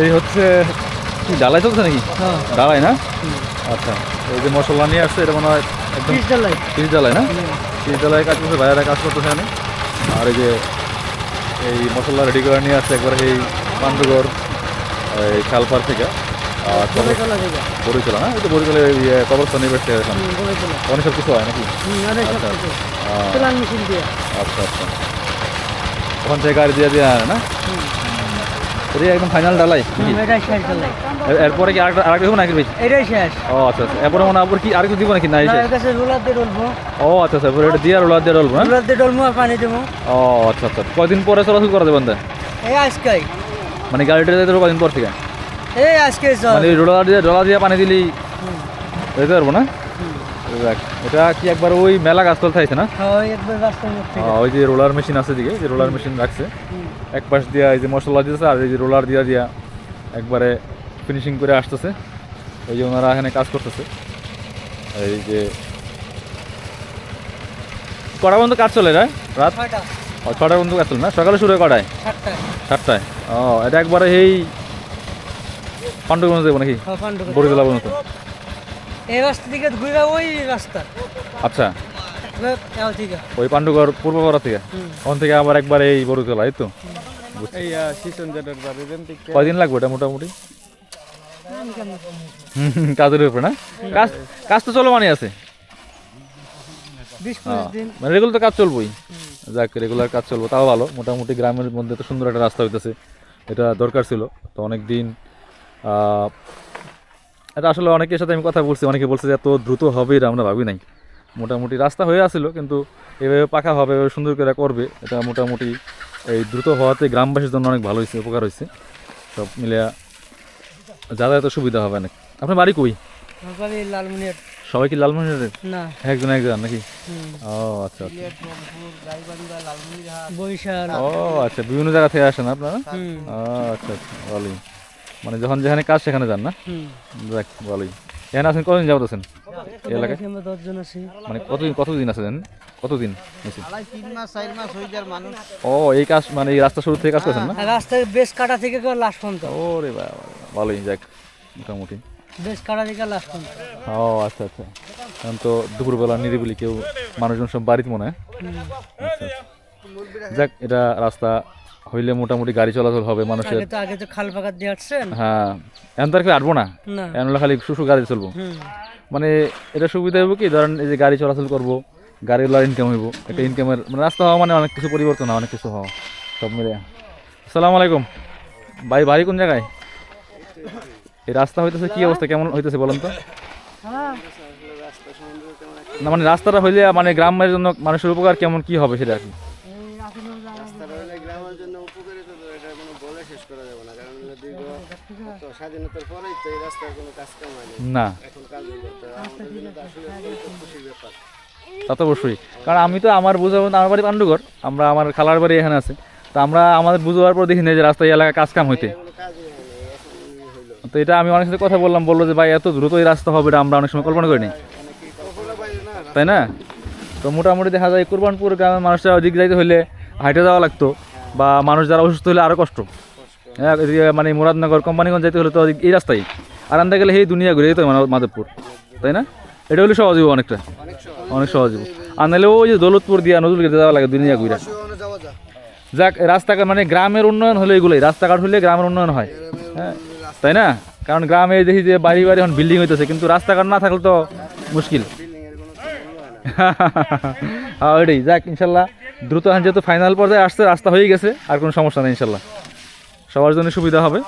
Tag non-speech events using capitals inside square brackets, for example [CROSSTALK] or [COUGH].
এই হচ্ছে কি ডালাই চলছে নাকি? হ্যাঁ। ডালাই না? আচ্ছা এই যে মশলা নিয়ে আসছে এটা মনে হয় একদম পিস ডালাই। তিরিশ ডালাই না? তিরিশ ডালাই কাজ করছে বাইরে কাজ করতেছে এখানে। আর এই যে এই মশলা রেডি করে নিয়ে আসছে একবার এই পান্ডুগড় এই খালপার থেকে। আর বরিচলা না? এই তো বরিচলে কবরস্থান কবে চলা অনেক সব কিছু হয় নাকি? আচ্ছা। আচ্ছা আচ্ছা। ওখান থেকে গাড়ি দিয়ে দিয়ে আনে না। এটা একদম ফাইনাল ডালাই এটাই শেষ ডালাই এরপরে কি আরেকটা আরেকটা দেবো নাকি ভাই এটাই শেষ। ও আচ্ছা আচ্ছা। এরপরে মনে আবার কি আরেকটু দিব নাকি? না এই না, শেষ? এর কাছে রোলার দিয়ে ডলবো। ও আচ্ছা আচ্ছা। এটা দিয়ে রোলার দিয়ে ডলবো রোলার দিয়ে ডলবো আর পানি দেবো। ও আচ্ছা আচ্ছা। কয়দিন পরে চলাচল করা যাবেন তা এই আজকাই। মানে গাড়িটা যেতে হবে কদিন পর থেকে? এই আজকে মানে রোলার দিয়ে রোলার দিয়ে পানি হুম, যেতে পারব না? এটা কি একবার ওই মেলা গাছতল থাকছে না? হ্যাঁ, ওই আহ, ওই যে রোলার মেশিন আছে দিকে যে রোলার মেশিন রাখছে। এক পাশ দিয়া এই যে মশলা দিতেছে আর এই যে রোলার দিয়া দিয়া একবারে ফিনিশিং করে আসতেছে। এই যে ওনারা এখানে কাজ করতেছে। এই যে কটা পর্যন্ত কাজ চলে যায় রাত? ও, ছটা পর্যন্ত কাজ চলে না? সকালে শুরু হয় কটায়? সাতটায়। ও এটা একবারে এই পাণ্ডুগঞ্জ দেবো নাকি? হ্যাঁ, পর্যন্ত। এই রাস্তা থেকে ঘুরে ওই রাস্তা। আচ্ছা। ওই পাণ্ডুগড় পূর্বপাড়া থেকে? ওখান থেকে আবার একবার এই তো? বাড়ি রেন্টিক কয়দিন লাগবে এটা মোটামুটি? কাজের উপরে না? কাজ কাজ তো চলমানই আছে। দিন। মানে রেগুলার তো কাজ চলবোই। যাক রেগুলার কাজ চলবো তাও ভালো। মোটামুটি গ্রামের মধ্যে তো সুন্দর একটা রাস্তা হইতেছে। এটা দরকার ছিল। তো অনেক দিন আহ, এটা আসলে অনেকের সাথে আমি কথা বলছি অনেকে বলছে যে এত দ্রুত হবে এটা আমরা ভাবি নাই। মোটামুটি রাস্তা হয়ে আসছিল কিন্তু এভাবে পাকা হবে এভাবে সুন্দর করে করবে এটা মোটামুটি এই দ্রুত হওয়াতে গ্রামবাসীর জন্য অনেক ভালো হয়েছে উপকার হয়েছে। সব মিলে যাতায়াতের সুবিধা হবে অনেক। আপনার বাড়ি কই? সবাই কি লালমনিরহাটের? না। একজন একজন নাকি? ও আচ্ছা আচ্ছা। ও আচ্ছা বিভিন্ন জায়গা থেকে আসেন আপনারা? ও আচ্ছা আচ্ছা ভালোই। মানে যখন যেখানে কাজ সেখানে যান না? যাক ভালোই। এখানে আছেন কতদিন যাবত আছেন? এই এলাকায়? মানে কতদিন কতদিন আছেন? কতদিন? বেশি? তিন মাস চার মাস হয়ে যার মানুষ। ও এই কাজ মানে এই রাস্তা শুরু থেকে কাজ করছেন না? আর রাস্তায় বেশ কাটা থেকে লাস্ট পর্যন্ত। ও রে বাবা ভালোই যাক মোটামুটি। বেশ কাটা থেকে লাস্ট পর্যন্ত। ও আচ্ছা আচ্ছা। এখন তো দুপুরবেলা নিরিবিলি কেউ মানুষজন সব বাড়িতে মনে হয়? আচ্ছা আচ্ছা। যাক এটা রাস্তা হইলে মোটামুটি গাড়ি চলাচল হবে মানুষের আগে তো আগে তো খাল ফাঁকা দিয়ে আসছেন। হ্যাঁ এখন তো আর কেউ আটবো না। এখন খালি শুশু গাড়ি চলবো। মানে এটা সুবিধা হইব কি ধরেন এই যে গাড়ি চলাচল করব গাড়িগুলোর ইনকাম হইব একটা ইনকামের মানে রাস্তা হওয়া মানে অনেক কিছু পরিবর্তন হয় অনেক কিছু হওয়া সব মিলে। আসসালামু আলাইকুম। ভাই বাড়ি কোন জায়গায়? এই রাস্তা হইতেছে কি অবস্থা কেমন হইতেছে বলেন তো? না মানে রাস্তাটা হইলে মানে গ্রামের জন্য মানুষের উপকার কেমন কি হবে সেটা আর কি রাস্তাটা হলে গ্রামের জন্য উপকারিত তো এটা কোনো বলে শেষ করা যাবে না কারণ দীর্ঘ তো স্বাধীনতার পরেই তো এই রাস্তার কোনো কাজ কাম হয়নি। না। এখন কাজ হইল তো আমাদের জন্য তো আসলে খুশির ব্যাপার। তা তো অবশ্যই। কারণ আমি তো আমার বুঝাবো আমার বাড়ি পাণ্ডুগড় আমরা আমার খালার বাড়ি এখানে আছে। তো আমরা আমাদের বুঝবার পর দেখি না যে রাস্তায় এলাকায় কাজ কাম হইতে। কোনো কাজই হয়নি এখন হইল। তো এটা আমি অনেক সাথে কথা বললাম বলল যে ভাই এত দ্রুত এই রাস্তা হবে এটা আমরা অনেক সময় কল্পনা করিনি। অনেকেই কখনো পাইলো না তাই না? তো মোটামুটি দেখা যায় কুরবানপুর গ্রামের মানুষরা ওদিক যাইতে হইলে হাইটে যাওয়া লাগতো। বা মানুষ যারা অসুস্থ হলে আরও কষ্ট। হ্যাঁ মানে মুরাদনগর, কোম্পানিগঞ্জ যাইতে হলে তো এই রাস্তায় আর আনতে গেলে এই দুনিয়া ঘুরে যেতে মাধবপুর। তাই না? এটা হলে সহজ হইব অনেকটা অনেক সহজ সহজ আর নাহলে ওই যে দৌলতপুর দিয়া নজরুল গেতে যাওয়া লাগে দুনিয়া ঘুরে। যাক, রাস্তাঘাট মানে গ্রামের উন্নয়ন হলে এগুলোই। রাস্তাঘাট হলে গ্রামের উন্নয়ন হয়। হ্যাঁ তাই না? কারণ গ্রামে দেখি যে বাড়ি বাড়ি এখন বিল্ডিং হইতেছে, কিন্তু রাস্তাঘাট না থাকলে তো মুশকিল। [LAUGHS] ওইটাই যাক, ইনশাল্লাহ দ্রুত যেহেতু ফাইনাল পর্যায়ে আসছে, রাস্তা হয়ে গেছে, আর কোনো সমস্যা নেই, ইনশাল্লাহ। সবার জন্য সুবিধা হবে।